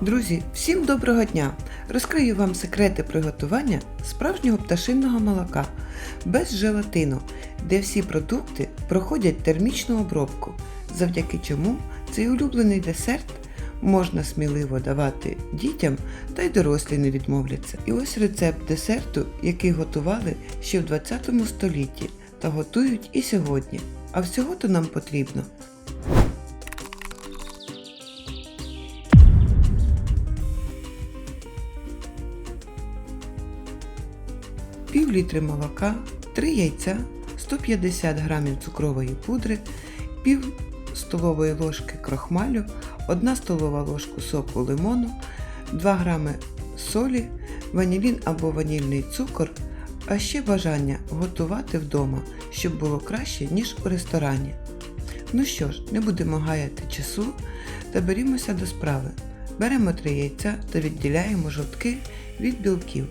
Друзі, всім доброго дня! Розкрию вам секрети приготування справжнього пташиного молока без желатину, де всі продукти проходять термічну обробку, завдяки чому цей улюблений десерт можна сміливо давати дітям та й дорослі не відмовляться. І ось рецепт десерту, який готували ще в 20 столітті та готують і сьогодні. А всього-то нам потрібно пів літри молока, 3 яйця, 150 г цукрової пудри, пів столової ложки крохмалю, 1 столова ложку соку лимону, 2 г солі, ванілін або ванільний цукор, а ще бажання готувати вдома, щоб було краще, ніж у ресторані. Ну що ж, не будемо гаяти часу та берімося до справи. Беремо 3 яйця та відділяємо жовтки від білків.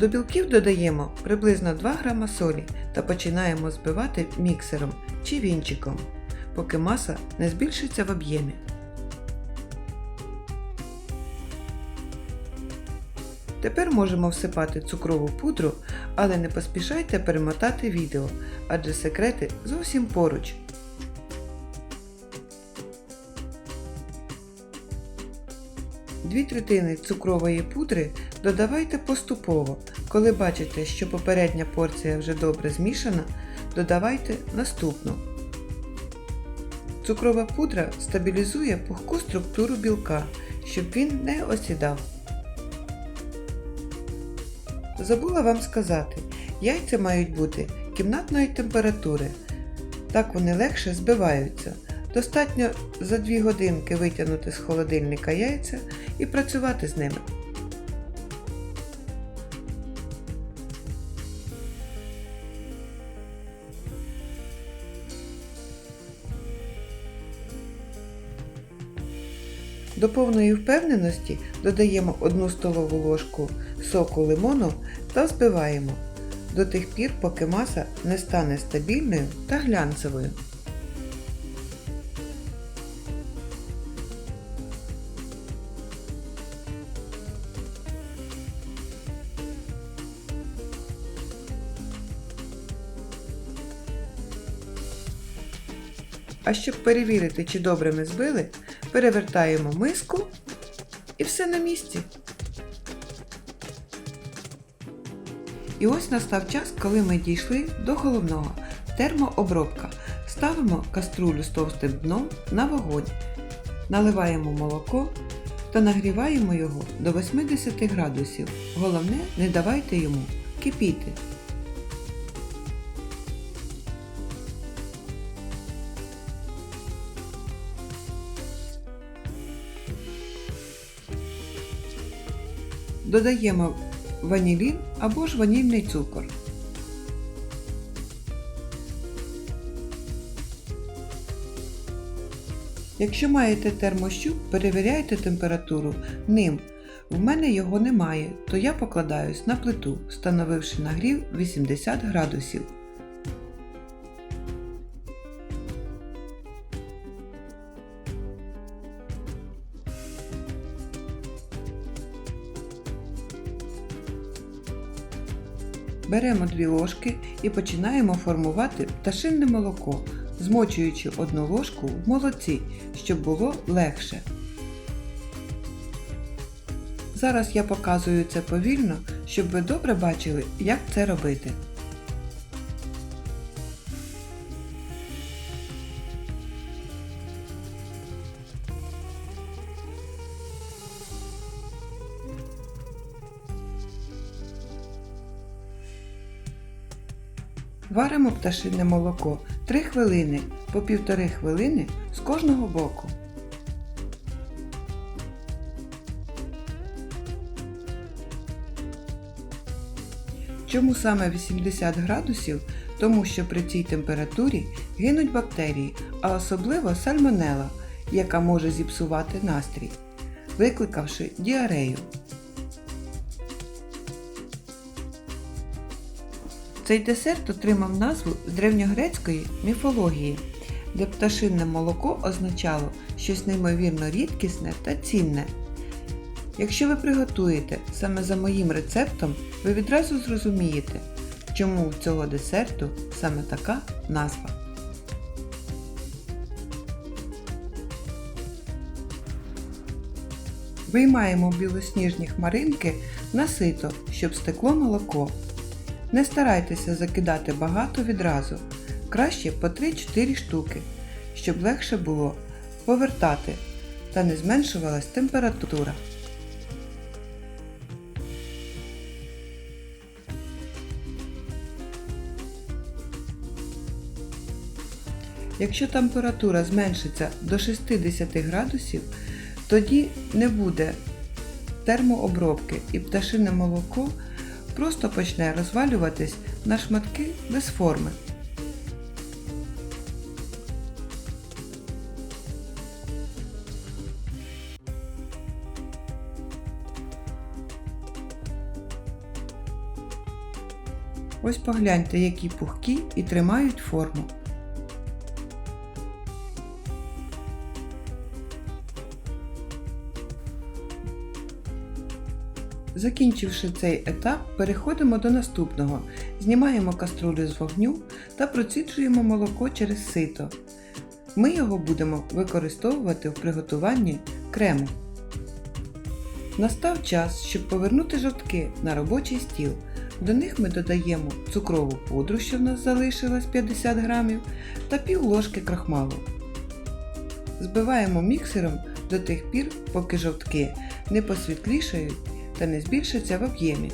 До білків додаємо приблизно 2 г солі та починаємо збивати міксером чи вінчиком, поки маса не збільшиться в об'ємі. Тепер можемо всипати цукрову пудру, але не поспішайте перемотати відео, адже секрети зовсім поруч. Дві третини цукрової пудри додавайте поступово. Коли бачите, що попередня порція вже добре змішана, додавайте наступну. Цукрова пудра стабілізує пухку структуру білка, щоб він не осідав. Забула вам сказати, яйця мають бути кімнатної температури. Так вони легше збиваються. Достатньо за 2 годинки витягнути з холодильника яйця і працювати з ними. До повної впевненості додаємо 1 столову ложку соку лимону та збиваємо до тих пір, поки маса не стане стабільною та глянцевою. А щоб перевірити, чи добре ми збили, перевертаємо миску і все на місці. І ось настав час, коли ми дійшли до головного термообробка. Ставимо каструлю з товстим дном на вогонь, наливаємо молоко та нагріваємо його до 80 градусів. Головне, не давайте йому кипіти. Додаємо ванілін або ж ванільний цукор. Якщо маєте термощуп, перевіряйте температуру ним. В мене його немає, то я покладаюсь на плиту, встановивши нагрів 80 градусів. Беремо дві ложки і починаємо формувати пташинне молоко, змочуючи одну ложку в молоці, щоб було легше. Зараз я показую це повільно, щоб ви добре бачили, як це робити. Варимо пташине молоко 3 хвилини по 1,5 хвилини з кожного боку. Чому саме 80 градусів? Тому що при цій температурі гинуть бактерії, а особливо сальмонела, яка може зіпсувати настрій, викликавши діарею. Цей десерт отримав назву з древньогрецької міфології, де пташинне молоко означало щось неймовірно рідкісне та цінне. Якщо ви приготуєте саме за моїм рецептом, ви відразу зрозумієте, чому у цього десерту саме така назва. Виймаємо білосніжні хмаринки на сито, щоб стекло молоко. Не старайтеся закидати багато відразу, краще по 3-4 штуки, щоб легше було повертати та не зменшувалась температура. Якщо температура зменшиться до 60 градусів, тоді не буде термообробки і пташине молоко просто почне розвалюватись на шматки без форми. Ось погляньте, які пухкі і тримають форму. Закінчивши цей етап, переходимо до наступного. Знімаємо каструлю з вогню та проціджуємо молоко через сито. Ми його будемо використовувати в приготуванні крему. Настав час, щоб повернути жовтки на робочий стіл. До них ми додаємо цукрову пудру, що в нас залишилось 50 грамів, та пів ложки крахмалу. Збиваємо міксером до тих пір, поки жовтки не посвітлішають та не збільшаться в об'ємі.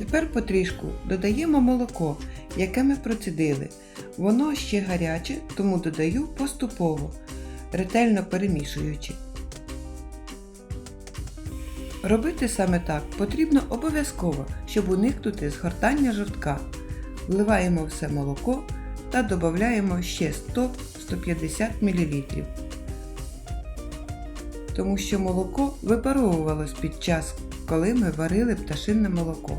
Тепер потрішку додаємо молоко, яке ми процідили. Воно ще гаряче, тому додаю поступово, ретельно перемішуючи. Робити саме так потрібно обов'язково, щоб уникнути згортання жовтка. Вливаємо все молоко та додаємо ще 100-150 мл. Тому що молоко випаровувалось під час, коли ми варили пташинне молоко.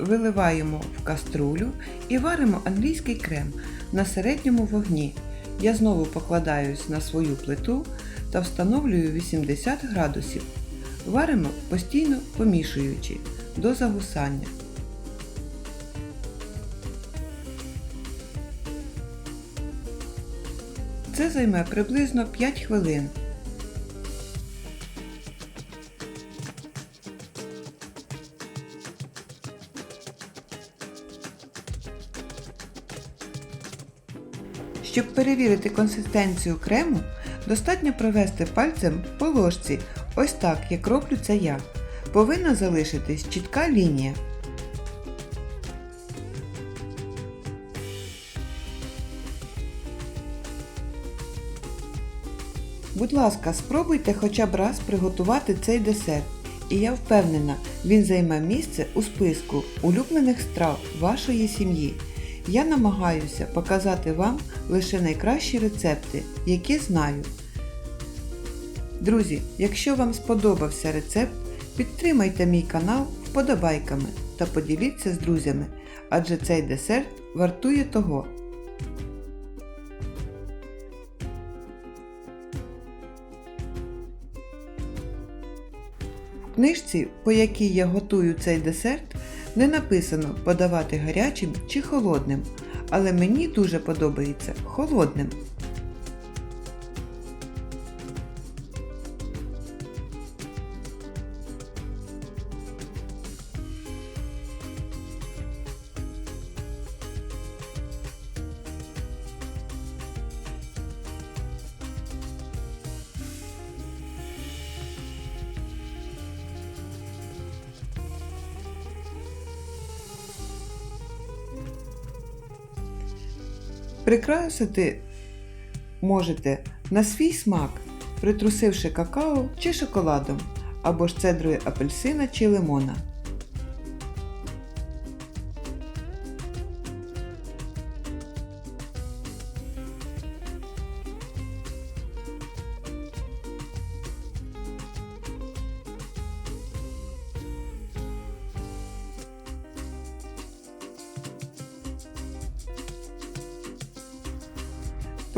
Виливаємо в каструлю і варимо англійський крем на середньому вогні. Я знову покладаюсь на свою плиту та встановлюю 80 градусів. Варимо постійно помішуючи до загусання. Це займе приблизно 5 хвилин. Щоб перевірити консистенцію крему, достатньо провести пальцем по ложці, ось так, як роблю це я. Повинна залишитись чітка лінія. Будь ласка, спробуйте хоча б раз приготувати цей десерт. І я впевнена, він займе місце у списку улюблених страв вашої сім'ї. Я намагаюся показати вам лише найкращі рецепти, які знаю. Друзі, якщо вам сподобався рецепт, підтримайте мій канал вподобайками та поділіться з друзями, адже цей десерт вартує того. В книжці, по якій я готую цей десерт, не написано подавати гарячим чи холодним, але мені дуже подобається холодним. Прикрасити можете на свій смак, притрусивши какао чи шоколадом, або ж цедрою апельсина чи лимона.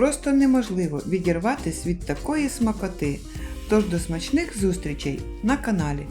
Просто неможливо відірватись від такої смакоти. Тож до смачних зустрічей на каналі.